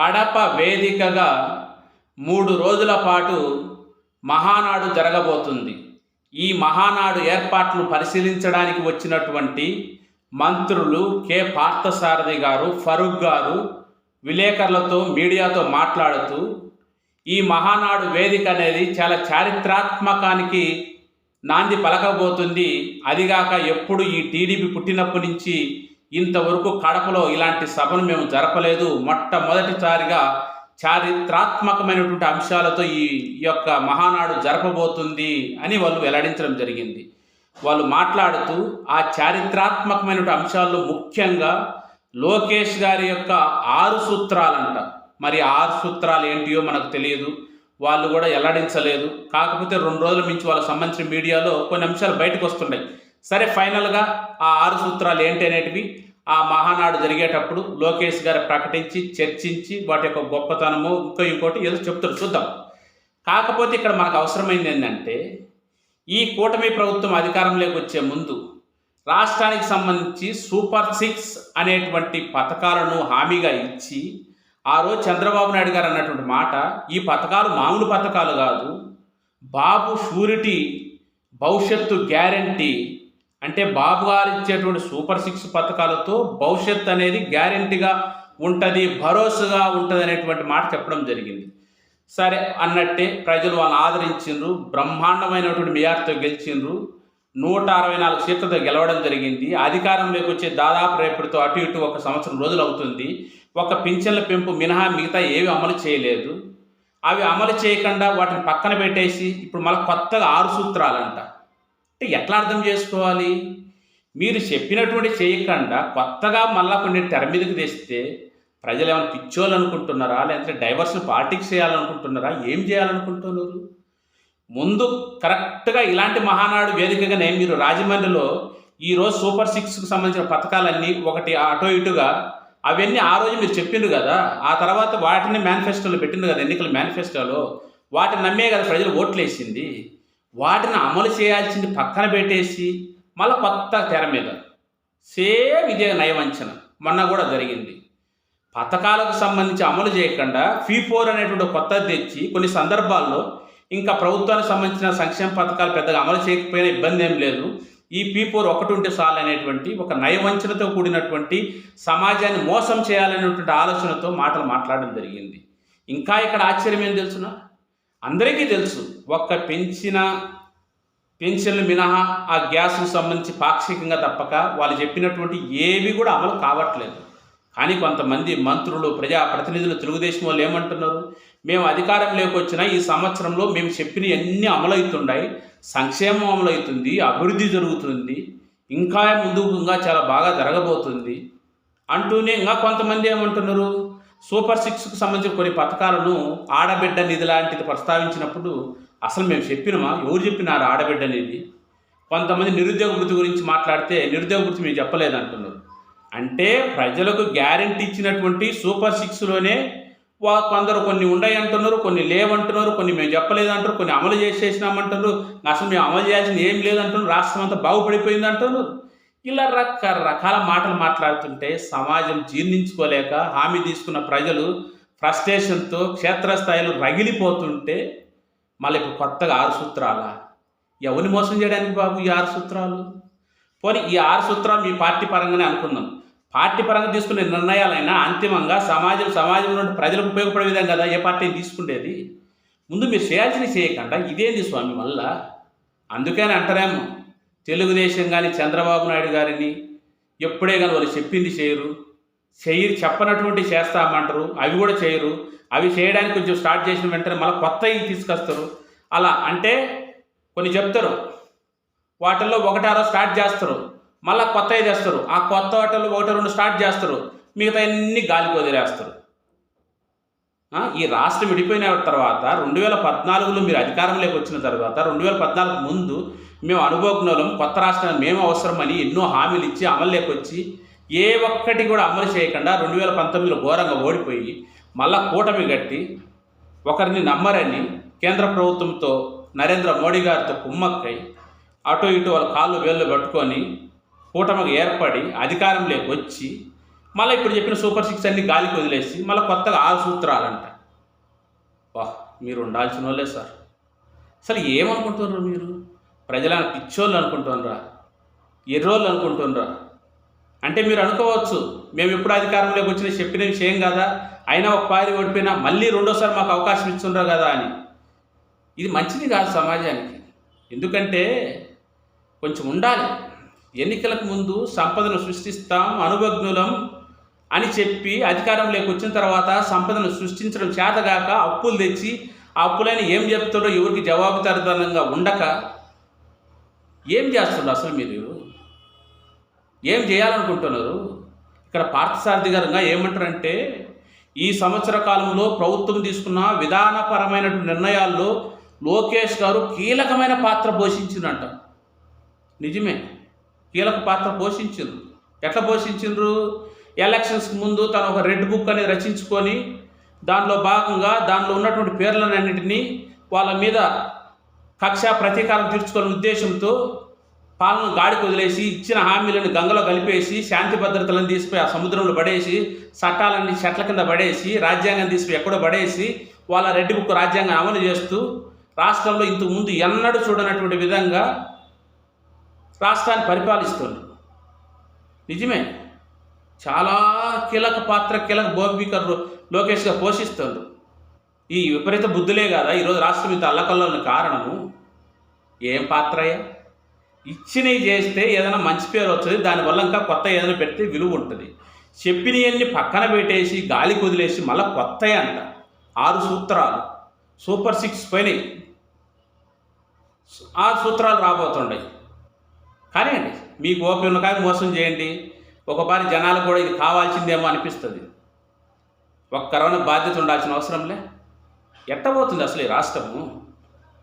కడప వేదికగా మూడు రోజుల పాటు మహానాడు జరగబోతుంది. ఈ మహానాడు ఏర్పాట్లు పరిశీలించడానికి వచ్చినటువంటి మంత్రులు కె. పార్థసారథి గారు ఫరూక్ గారు విలేకరులతో మీడియాతో మాట్లాడుతూ ఈ మహానాడు వేదిక అనేది చాలా చారిత్రాత్మకానికి నాంది పలకబోతుంది. అదిగాక ఎప్పుడు ఈ టీడీపీ పుట్టినప్పటి నుంచి ఇంతవరకు కడపలో ఇలాంటి సభను మేము జరపలేదు. మొట్టమొదటిసారిగా చారిత్రాత్మకమైనటువంటి అంశాలతో ఈ యొక్క మహానాడు జరపబోతుంది అని వాళ్ళు వెల్లడించడం జరిగింది. వాళ్ళు మాట్లాడుతూ ఆ చారిత్రాత్మకమైనటువంటి అంశాల్లో ముఖ్యంగా లోకేష్ గారి యొక్క ఆరు సూత్రాలంట. మరి ఆరు సూత్రాలు ఏంటియో మనకు తెలియదు. వాళ్ళు కూడా వెల్లడించలేదు. కాకపోతే రెండు రోజుల మించి వాళ్ళకి సంబంధించిన మీడియాలో కొన్ని అంశాలు బయటకు వస్తున్నాయి సరే ఫైనల్గా ఆ ఆరు సూత్రాలు ఏంటి అనేటివి? ఆ మహానాడు జరిగేటప్పుడు లోకేష్ గారు ప్రకటించి చర్చించి వాటి యొక్క గొప్పతనము ఇంకో ఇంకోటి ఏదో చెప్తారు. చూద్దాం. కాకపోతే ఇక్కడ మనకు అవసరమైంది ఏంటంటే ఈ కూటమి ప్రభుత్వం అధికారంలోకి వచ్చే ముందు రాష్ట్రానికి సంబంధించి సూపర్ సిక్స్ అనేటువంటి పథకాలను హామీగా ఇచ్చి ఆ రోజు చంద్రబాబు నాయుడు గారు అన్నటువంటి మాట ఈ పథకాలు మామూలు పథకాలు కాదు బాబు షూరిటీ భవిష్యత్తు గ్యారంటీ అంటే బాబు గారు ఇచ్చేటువంటి సూపర్ సిక్స్ పథకాలతో భవిష్యత్ అనేది గ్యారంటీగా ఉంటుంది భరోసాగా ఉంటుంది అనేటువంటి మాట చెప్పడం జరిగింది. సరే అన్నట్టే ప్రజలు వాళ్ళని ఆదరించిండ్రు బ్రహ్మాండమైనటువంటి మేయర్తో గెలిచిండ్రు నూట అరవై నాలుగు సీట్లతో గెలవడం జరిగింది. అధికారంలోకి వచ్చే దాదాపు రేపటితో అటు ఇటు ఒక సంవత్సరం రోజులు అవుతుంది. ఒక పింఛన్ల పెంపు మినహా మిగతా ఏవి అమలు చేయలేదు. అవి అమలు చేయకుండా వాటిని పక్కన పెట్టేసి ఇప్పుడు మళ్ళీ కొత్తగా ఆరు సూత్రాలంట. అంటే ఎట్లా అర్థం చేసుకోవాలి? మీరు చెప్పినటువంటి చేయకుండా కొత్తగా మళ్ళా కొన్ని తెర మీదకి తెస్తే ప్రజలు ఏమైనా పిచ్చోళ్ళు అనుకుంటున్నారా లేదంటే డైవర్షన్ పార్టీకి చేయాలనుకుంటున్నారా? ఏం చేయాలనుకుంటున్నారు? ముందు కరెక్ట్గా ఇలాంటి మహానాడు వేదికగానే మీరు రాజమండ్రిలో ఈరోజు సూపర్ సిక్స్కి సంబంధించిన పథకాలన్నీ ఒకటి అటో ఇటుగా అవన్నీ ఆ రోజు మీరు చెప్పిండ్రు కదా? ఆ తర్వాత వాటిని మేనిఫెస్టోలో పెట్టిండ్రు కదా? ఎన్నికల మేనిఫెస్టోలో? వాటిని నమ్మే కదా ప్రజలు ఓట్లేసింది? వాటిని అమలు చేయాల్సింది పక్కన పెట్టేసి మళ్ళీ కొత్త తెర మీద. సేమ్ ఇదే నయవంచన. మొన్న కూడా జరిగింది. పథకాలకు సంబంధించి అమలు చేయకుండా ఫీ ఫోర్ అనేటువంటి ఒక కొత్తది తెచ్చి కొన్ని సందర్భాల్లో ఇంకా ప్రభుత్వానికి సంబంధించిన సంక్షేమ పథకాలు పెద్దగా అమలు చేయకపోయినా ఇబ్బంది ఏం లేదు. ఈ పీ ఫోర్ ఒకటి ఉంటే చాలు అనేటువంటి ఒక నయవంచనతో కూడినటువంటి సమాజాన్ని మోసం చేయాలనేటువంటి ఆలోచనతో మాటలు మాట్లాడడం జరిగింది. ఇంకా ఇక్కడ ఆశ్చర్యం ఏం తెలుసునా? అందరికీ తెలుసు ఒక్క పెంచిన పెన్షన్లు మినహా ఆ గ్యాస్కు సంబంధించి పాక్షికంగా తప్పక వాళ్ళు చెప్పినటువంటి ఏవి కూడా అమలు కావట్లేదు. కానీ కొంతమంది మంత్రులు ప్రజా ప్రతినిధులు తెలుగుదేశం వాళ్ళు ఏమంటున్నారు? మేము అధికారంలోకి వచ్చిన ఈ సంవత్సరంలో మేము చెప్పిన అన్నీ అమలవుతున్నాయి సంక్షేమం అమలవుతుంది అభివృద్ధి జరుగుతుంది ఇంకా ముందుగా చాలా బాగా జరగబోతుంది అంటూనే ఇంకా కొంతమంది ఏమంటున్నారు? సూపర్ సిక్స్కి సంబంధించిన కొన్ని పథకాలను ఆడబిడ్డ నిధి లాంటిది ప్రస్తావించినప్పుడు అసలు మేము చెప్పినమా? ఎవరు చెప్పినారు ఆడబిడ్డ నిధి? కొంతమంది నిరుద్యోగ వృత్తి గురించి మాట్లాడితే నిరుద్యోగ వృత్తి మేము చెప్పలేదు అంటున్నారు. అంటే ప్రజలకు గ్యారంటీ ఇచ్చినటువంటి సూపర్ సిక్స్లోనే వా కొందరు కొన్ని ఉన్నాయి అంటున్నారు కొన్ని లేవంటున్నారు కొన్ని మేము చెప్పలేదు అంటారు కొన్ని అమలు చేసేసినామంటున్నారు. అసలు మేము అమలు చేయాల్సింది ఏం లేదంటున్నారు. రాష్ట్రం అంతా బాగుపడిపోయింది అంటున్నారు. ఇలా రకరకాల మాటలు మాట్లాడుతుంటే సమాజం జీర్ణించుకోలేక హామీ తీసుకున్న ప్రజలు ఫ్రస్ట్రేషన్తో క్షేత్రస్థాయిలో రగిలిపోతుంటే మళ్ళీ ఇప్పుడు కొత్తగా ఆరు సూత్రాలా? ఎవరిని మోసం చేయడానికి బాబు ఈ ఆరు సూత్రాలు? పోనీ ఈ ఆరు సూత్రాలు మీ పార్టీ పరంగానే అనుకుందాం. పార్టీ పరంగా తీసుకునే నిర్ణయాలైనా అంతిమంగా సమాజం సమాజంలో ప్రజలకు ఉపయోగపడే విధంగా కదా ఏ పార్టీని తీసుకుండేది? ముందు మీరు చేయాల్సినవి చేయకుండా. ఇదేంది స్వామి వల్ల అందుకని అంటారేమో. తెలుగుదేశం కానీ చంద్రబాబు నాయుడు గారిని ఎప్పుడే కానీ వాళ్ళు చెప్పింది చేయరు. చెయ్యి చెప్పనటువంటి చేస్తామంటారు. అవి కూడా చేయరు. అవి చేయడానికి కొంచెం స్టార్ట్ చేసిన వెంటనే మళ్ళీ కొత్తవి తీసుకొస్తారు. అలా అంటే కొన్ని చెప్తారు. వాటిల్లో ఒకటారో స్టార్ట్ చేస్తారు. మళ్ళీ కొత్తవి చేస్తారు. ఆ కొత్త వాటిల్లో ఒకటి రెండు స్టార్ట్ చేస్తారు. మిగతా అన్ని గాలికి వదిలేస్తారు. ఈ రాష్ట్రం విడిపోయిన తర్వాత రెండు వేల పద్నాలుగులో మీరు అధికారంలోకి వచ్చిన తర్వాత రెండు వేల పద్నాలుగు ముందు మేము అనుభవజ్ఞులం కొత్త రాష్ట్రాన్ని మేము అవసరమని ఎన్నో హామీలు ఇచ్చి అమలులోకి వచ్చి ఏ ఒక్కటి కూడా అమలు చేయకుండా రెండు వేల పంతొమ్మిదిలో ఘోరంగా ఓడిపోయి మళ్ళా కూటమి కట్టి ఒకరిని నమ్మరని కేంద్ర ప్రభుత్వంతో నరేంద్ర మోడీ గారితో కుమ్మక్కై అటు ఇటు వాళ్ళ కాళ్ళు వేళ్ళు పట్టుకొని కూటమికి ఏర్పడి అధికారంలోకి వచ్చి మళ్ళీ ఇప్పుడు చెప్పిన సూపర్ సిక్స్ అన్ని గాలికి వదిలేసి మళ్ళీ కొత్తగా ఆరు సూత్రాలంట. వాహ్ మీరు ఉండాల్సిన వాళ్ళే సార్. అసలు ఏమనుకుంటున్నారు మీరు? ప్రజలను పిచ్చోళ్ళు అనుకుంటున్నారా? ఎర్రోళ్ళు అనుకుంటున్నారా? అంటే మీరు అనుకోవచ్చు మేము ఎప్పుడు అధికారంలోకి వచ్చినా చెప్పిన విషయం కదా అయినా ఒక పారి ఓడిపోయినా మళ్ళీ రెండోసారి మాకు అవకాశం ఇస్తుండ్రు కదా అని. ఇది మంచిది కాదు సమాజానికి. ఎందుకంటే కొంచెం ఉండాలి. ఎన్నికలకు ముందు సంపదను సృష్టిస్తాం అనుభజ్ఞులం అని చెప్పి అధికారంలోకి వచ్చిన తర్వాత సంపదను సృష్టించడం చేతగాక అప్పులు తెచ్చి ఆ అప్పులని ఏం చెప్తాడో ఎవరికి జవాబుదారితనంగా ఉండక ఏం చేస్తున్నారు అసలు మీరు? ఏం చేయాలనుకుంటున్నారు? ఇక్కడ పార్థసారథి గారుగా ఏమంటారంటే ఈ సంవత్సర కాలంలో ప్రభుత్వం తీసుకున్న విధానపరమైనటువంటి నిర్ణయాల్లో లోకేష్ గారు కీలకమైన పాత్ర పోషించిందంట నిజమే. కీలక పాత్ర పోషించిండ్రు. ఎట్లా పోషించిండ్రు? ఎలక్షన్స్కి ముందు తను ఒక రెడ్ బుక్ అనేది రచించుకొని దానిలో భాగంగా దానిలో ఉన్నటువంటి పేర్లన్నింటినీ వాళ్ళ మీద కక్ష ప్రతీకారం తీర్చుకునే ఉద్దేశంతో పాలన గాడికి వదిలేసి ఇచ్చిన హామీలను గంగలో కలిపేసి శాంతి భద్రతలను తీసిపోయి ఆ సముద్రంలో పడేసి చట్టాలన్నీ చెట్ల కింద పడేసి రాజ్యాంగం తీసిపోయి ఎక్కడో పడేసి వాళ్ళ రెడ్డి బుక్ రాజ్యాంగం అమలు చేస్తూ రాష్ట్రంలో ఇంతకుముందు ఎన్నడూ చూడనటువంటి విధంగా రాష్ట్రాన్ని పరిపాలిస్తుంది. నిజమే. చాలా కీలక పాత్ర కీలక భూమిక లోకేష్గా పోషిస్తుంది ఈ విపరీత బుద్ధులే కదా? ఈరోజు రాష్ట్రం ఇంత అల్లకల్లని కారణము? ఏం పాత్రయ్యా? ఇచ్చినవి చేస్తే ఏదైనా మంచి పేరు వస్తుంది దానివల్ల ఇంకా కొత్త ఏదైనా పెడితే విలువ ఉంటుంది. చెప్పినవన్నీ పక్కన పెట్టేసి గాలి కుదిలేసి మళ్ళీ కొత్త అంట. ఆరు సూత్రాలు. సూపర్ సిక్స్ పైన ఆరు సూత్రాలు రాబోతుండయి. కానీ అండి మీకు ఓపెన్ కానీ మోసం చేయండి. ఒకసారి జనాలు కూడా ఇది కావాల్సిందేమో అనిపిస్తుంది. ఒక్కరవన బాధ్యత ఉండాల్సిన అవసరంలే? ఎట్టబోతుంది అసలు ఈ రాష్ట్రము?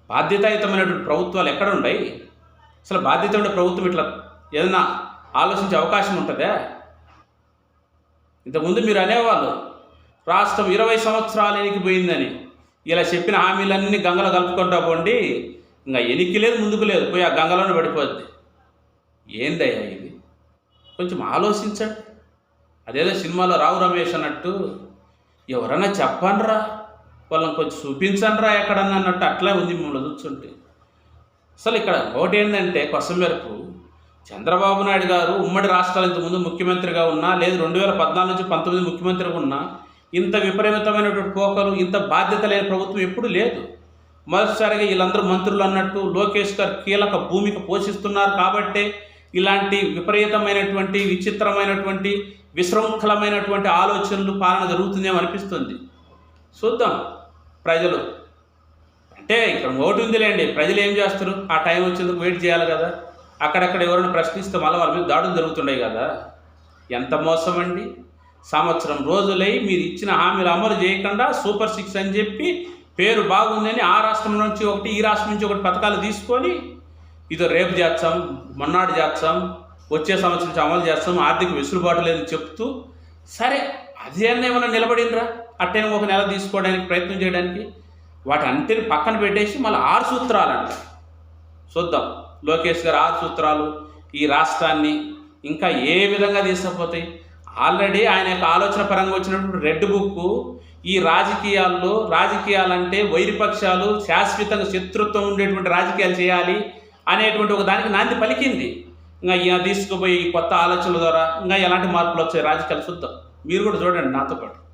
బాధ్యతాయుతమైనటువంటి ప్రభుత్వాలు ఎక్కడ ఉన్నాయి అసలు బాధ్యత ఉండే ప్రభుత్వం ఇట్లా ఏదైనా ఆలోచించే అవకాశం ఉంటుందా? ఇంతకుముందు మీరు అనేవాళ్ళు రాష్ట్రం ఇరవై సంవత్సరాలు ఎనికిపోయిందని ఇలా చెప్పిన హామీలన్నీ గంగలో కలుపుకుంటా పోండి ఇంకా ఎనికి లేదు ముందుకు లేదు పోయి ఆ గంగలోనే పడిపోద్ది. ఏందయ్యా ఇది? కొంచెం ఆలోచించండి. అదేదో సినిమాలో రావు రమేష్ అన్నట్టు ఎవరన్నా చెప్పండిరా వాళ్ళని కొంచెం చూపించండిరా ఎక్కడన్నా అన్నట్టు అట్లే ఉంది మిమ్మల్ని చూస్తుంటే. అసలు ఇక్కడ ఒకటి ఏంటంటే కొసమెరుపు చంద్రబాబు నాయుడు గారు ఉమ్మడి రాష్ట్రాలు ఇంతకుముందు ముఖ్యమంత్రిగా ఉన్నా లేదు రెండు వేల పద్నాలుగు నుంచి పంతొమ్మిది ముఖ్యమంత్రిగా ఉన్నా ఇంత విపరీతమైనటువంటి పోకలు ఇంత బాధ్యత లేని ప్రభుత్వం ఎప్పుడు లేదు. మొదటిసారిగా వీళ్ళందరూ మంత్రులు అన్నట్టు లోకేష్ గారు కీలక భూమిక పోషిస్తున్నారు కాబట్టే ఇలాంటి విపరీతమైనటువంటి విచిత్రమైనటువంటి విశృంఖలమైనటువంటి ఆలోచనలు పాలన జరుగుతుందేమో అనిపిస్తుంది. చూద్దాం ప్రజలు. అంటే ఇక్కడ ఓటు ఉందిలేండి. ప్రజలు ఏం చేస్తారు? ఆ టైం వచ్చేందుకు వెయిట్ చేయాలి కదా. అక్కడక్కడ ఎవరైనా ప్రశ్నిస్తే మళ్ళీ వాళ్ళ మీద దాడులు జరుగుతున్నాయి కదా. ఎంత మోసం అండి సంవత్సరం రోజులై మీరు ఇచ్చిన హామీలు అమలు చేయకుండా సూపర్ సిక్స్ అని చెప్పి పేరు బాగుందని ఆ రాష్ట్రం నుంచి ఒకటి ఈ రాష్ట్రం నుంచి ఒకటి పథకాలు తీసుకొని ఇదో రేపు చేస్తాం మొన్నాడు చేస్తాం వచ్చే సంవత్సరం నుంచి అమలు చేస్తాం ఆర్థిక వెసులుబాటు లేదని చెప్తూ సరే అదే ఏమైనా నిలబడిందిరా అట్టేనే ఒక నెల తీసుకోవడానికి ప్రయత్నం చేయడానికి? వాటి అంతని పక్కన పెట్టేసి మళ్ళీ ఆరు సూత్రాలంట చూద్దాం. లోకేష్ గారు ఆరు సూత్రాలు ఈ రాష్ట్రాన్ని ఇంకా ఏ విధంగా తీసుకుపోతాయి? ఆల్రెడీ ఆయన యొక్క ఆలోచన పరంగా వచ్చినటువంటి రెడ్ బుక్ ఈ రాజకీయాల్లో రాజకీయాలంటే వైరిపక్షాలు శాశ్వతంగా శత్రుత్వం ఉండేటువంటి రాజకీయాలు చేయాలి అనేటువంటి ఒక దానికి నాంది పలికింది. ఇంకా ఇక తీసుకుపోయి కొత్త ఆలోచనల ద్వారా ఇంకా ఎలాంటి మార్పులు వచ్చాయి రాజకీయాలు చూద్దాం. మీరు కూడా చూడండి నాతో పాటు.